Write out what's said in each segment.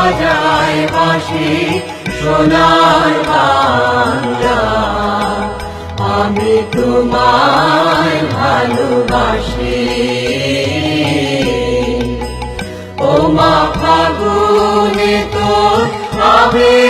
বাজায় বাসি সোনার বাংলা। আমি তোমায় ভালোবাসি। ও মা ফাগুনে তোর আবির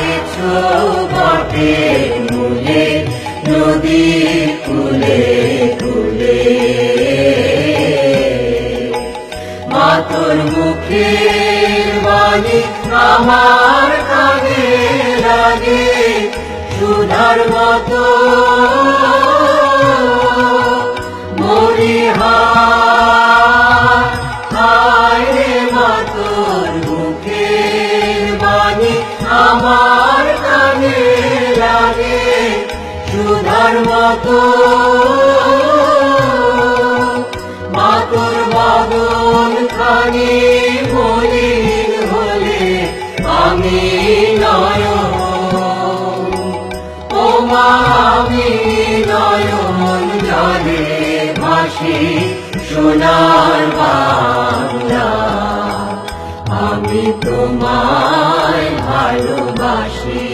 বাণী আমার কানে লাগে সুধার মতো। আমার কানে লাগে সুধার মতো। মাতর বাদল খানি নয় ও মা আমি নয়ন জলে ভাসি সোনার বাংলা আমি তোমায় ভালোবাসি।